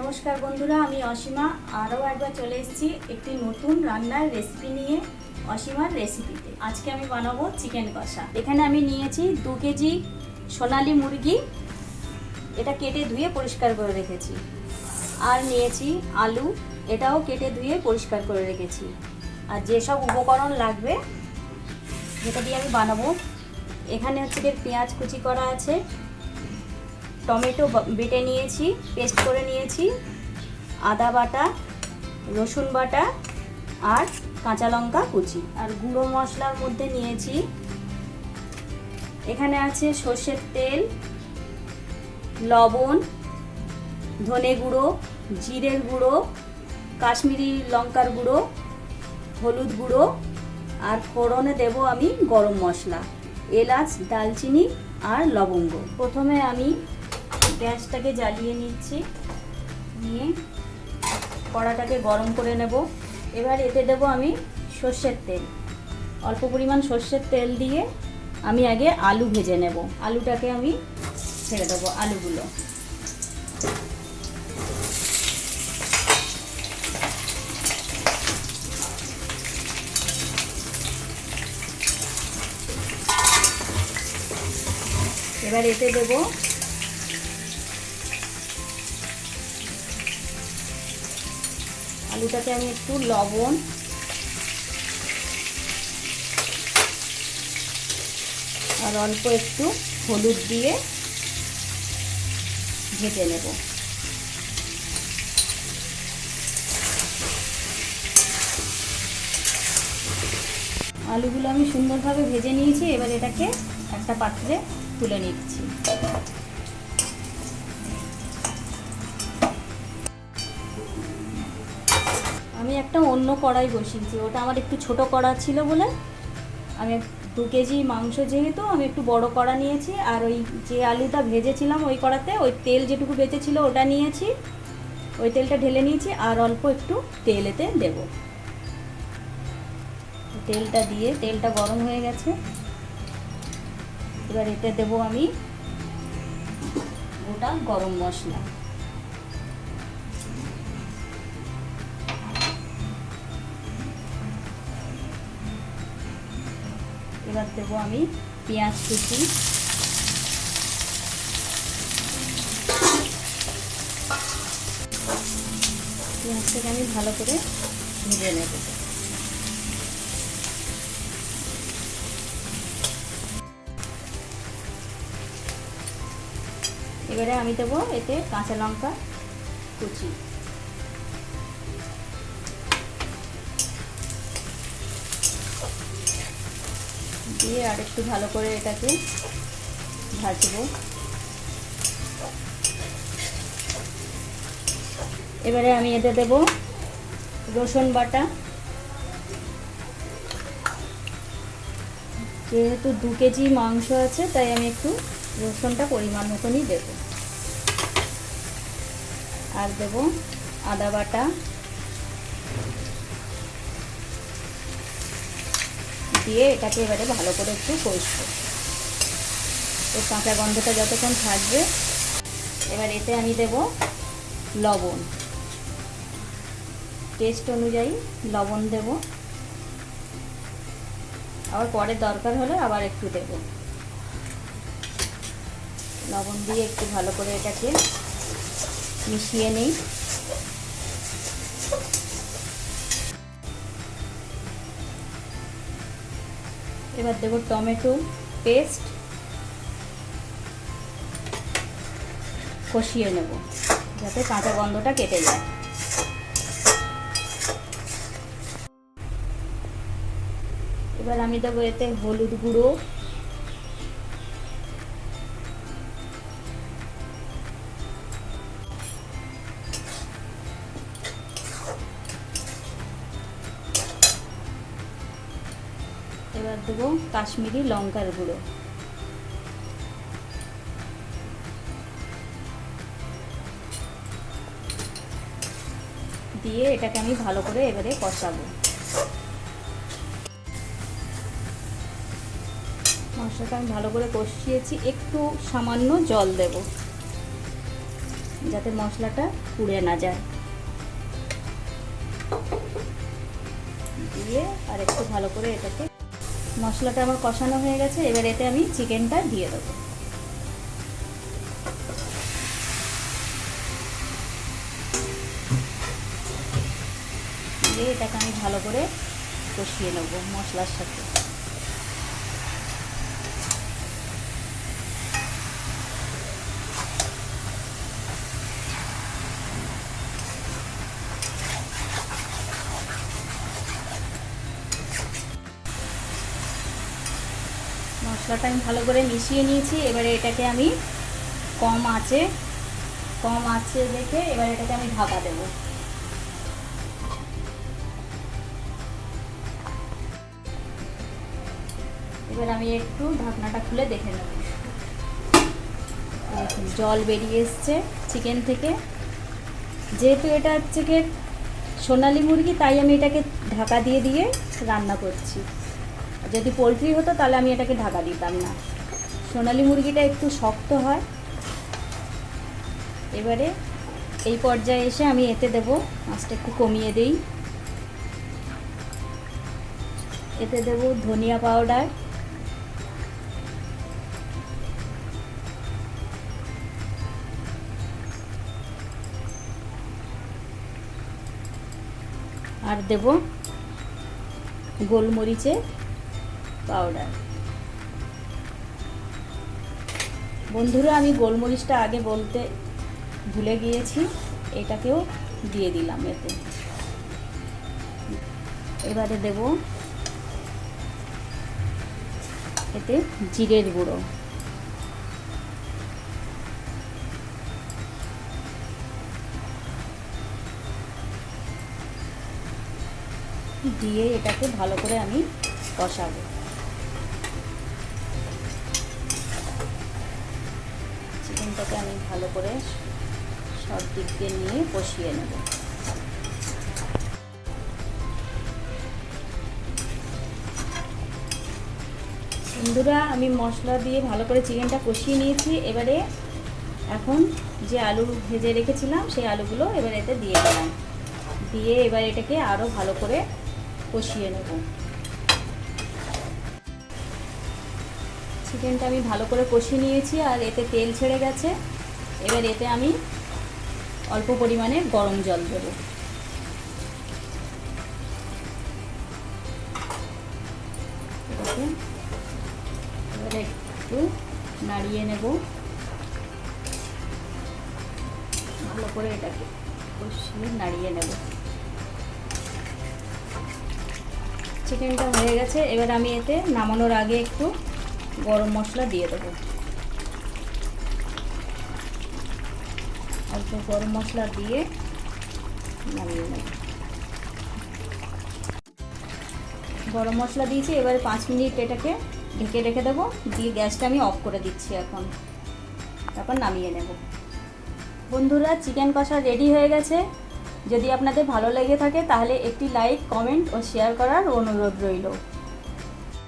নমস্কার বন্ধুরা, আমি অসীমা। আরও একবার চলে এসেছি একটি নতুন রান্নার রেসিপি নিয়ে অসীমার রেসিপিতে আজকে আমি বানাবো চিকেন কষা। এখানে আমি নিয়েছি দু কেজি সোনালি মুরগি। এটা কেটে ধুয়ে পরিষ্কার করে রেখেছি। আর নিয়েছি আলু। এটাও কেটে ধুয়ে পরিষ্কার করে রেখেছি। আর যেসব উপকরণ লাগবে, যেটা দিয়ে আমি বানাবো, এখানে হচ্ছে পেঁয়াজ কুচি করা আছে টমেটো বেটে নিয়েছি, পেস্ট করে নিয়েছি, আদা বাটা, রসুন বাটা আর কাঁচা লঙ্কা কুচি। আর গুঁড়ো মশলার মধ্যে নিয়েছি, এখানে আছে সর্ষের তেল, লবণ, ধনে গুঁড়ো, জিরের গুঁড়ো, কাশ্মীরি লঙ্কার গুঁড়ো, হলুদ গুঁড়ো, আর ফোড়নে দেব আমি গরম মশলা, এলাচ, দালচিনি আর লবঙ্গ। প্রথমে আমি গ্যাসটাকে জ্বালিয়ে নিচ্ছি। নিয়ে কড়াটাকে গরম করে নেব। এবার এতে দেব আমি সর্ষের তেল। অল্প পরিমাণ সর্ষের তেল দিয়ে আমি আগে আলু ভেজে নেব। আলুটাকে আমি ছেড়ে দেবো, আলুগুলো। এবার এতে দেব আলুটাকে আমি একটু লবণ। আর অল্প একটু হলুদ দিয়ে ভেজে নেব। আলুগুলো আমি সুন্দরভাবে ভেজে নিয়েছি, এবার এটাকে একটা পাত্রে তুলে নিচ্ছি। একটা অন্য কড়াই বসিয়েছি। ওটা আমার একটু ছোট কড়া ছিল বলে আমি দু কেজি মাংস যেহেতু আমি একটু বড় কড়া নিয়েছি আর ওই যে আলুটা ভেজেছিলাম ওই কড়াতে ওই তেল যেটুকু বেঁচেছিল ওটা নিয়েছি। ওই তেলটা ঢেলে নিয়েছি আর অল্প একটু তেল এতে দেবো। তেলটা দিয়ে, তেলটা গরম হয়ে গেছে। এবার এতে দেব আমি গোটা গরম মশলা। এবার দেব আমি পেঁয়াজ কুচি। পেঁয়াজটাকে আমি ভালো করে ভেজে নেব। এবারে আমি দেবো এতে কাঁচা লঙ্কা কুচি। দিয়ে আর একটু ভালো করে এটাকে ভাজবো। এবারে আমি এতে দেব রসুন বাটা। যেহেতু দু কেজি মাংস আছে, তাই আমি একটু রসুনটা পরিমাণ মতনই দেব। আর দেব আদা বাটা। দিয়ে এটাকে এবারে ভালো করে একটু কষবো। এর কাঁচা গন্ধটা যতক্ষণ থাকবে, এবার এতে আমি দেব লবণ। টেস্ট অনুযায়ী লবণ দেব। আবার পরে দরকার হলে আবার একটু দেব। লবণ দিয়ে একটু ভালো করে এটাকে মিশিয়ে নিই। এবার দেব টমেটো পেস্ট। কষিয়ে নেব, যাতে কাঁচা গন্ধটা কেটে যায়। এবার আমি দেবো এতে হলুদ গুঁড়ো। এবার দেবো কাশ্মীরি লঙ্কার গুঁড়ো। দিয়ে এটাকে আমি ভালো করে এবারে কষাবো। মশলাটা আমি ভালো করে কষিয়েছি, একটু সামান্য জল দেব, যাতে মশলাটা পুড়ে না যায়। দিয়ে আর একটু ভালো করে এটাকে মশলাটা আমার কষানো হয়ে গেছে, এবার এতে আমি চিকেনটা দিয়ে দেবো। দিয়ে এটাকে আমি ভালো করে কষিয়ে নেব মশলার সাথে। মশলাটা আমি ভালো করে মিশিয়ে নিয়েছি। এবারে এটাকে আমি কম আঁচে কম আঁচে দেখে এবার এটাকে আমি ঢাকা দেবো। এবার আমি একটু ঢাকনাটা খুলে দেখে নেব। জল বেরিয়ে এসছে চিকেন থেকে। যেহেতু এটা হচ্ছে সোনালি মুরগি, তাই আমি এটাকে ঢাকা দিয়ে দিয়ে রান্না করছি। যদি পোলট্রি হতো, তাহলে আমি এটাকে ঢাকা দিতাম না। সোনালি মুরগিটা একটু শক্ত হয়। এবারে এই পর্যায়ে এসে আমি এতে দেব, মাছটা একটু কমিয়ে দেই। এতে দেব ধনিয়া পাউডার। আর দেব গোলমরিচের পাউডার। বন্ধুরা, আমি গোলমরিচটা আগে বলতে ভুলে গিয়েছি, এটাকেও দিয়ে দিলাম এতে। এবারে দেব এতে জিরের গুঁড়ো। দিয়ে এটাকে ভালো করে আমি কষাবো। চিকেনটাকে আমি ভালো করে সব দিক দিয়ে নিয়ে কষিয়ে নেব। বন্ধুরা, আমি মশলা দিয়ে ভালো করে চিকেনটা কষিয়ে নিয়েছি। এবারে এখন যে আলু ভেজে রেখেছিলাম, সেই আলুগুলো এবার এতে দিয়ে দিলাম। দিয়ে এবার এটাকে আরও ভালো করে কষিয়ে নেব। চিকেনটা আমি ভালো করে কষিয়ে নিয়েছি আর এতে তেল ছেড়ে গেছে। এবার এতে আমি অল্প পরিমাণে গরম জল দেবো। এবারে একটু নাড়িয়ে নেব। ভালো করে এটাকে কষিয়ে নাড়িয়ে নেব। চিকেনটা হয়ে গেছে। এবার আমি এতে নামানোর আগে একটু গরম মশলা দিয়ে দেবো। অল্প গরম মশলা দিয়ে নামিয়ে নেব। গরম মশলা দিয়েছি, এবারে পাঁচ মিনিট এটাকে ঢেকে রেখে দেবো, দিয়ে গ্যাসটা আমি অফ করে দিচ্ছি এখন। তারপর নামিয়ে নেব। বন্ধুরা, চিকেন কষা রেডি হয়ে গেছে। যদি আপনাদের ভালো লেগে থাকে, তাহলে একটি লাইক, কমেন্ট ও শেয়ার করার অনুরোধ রইল।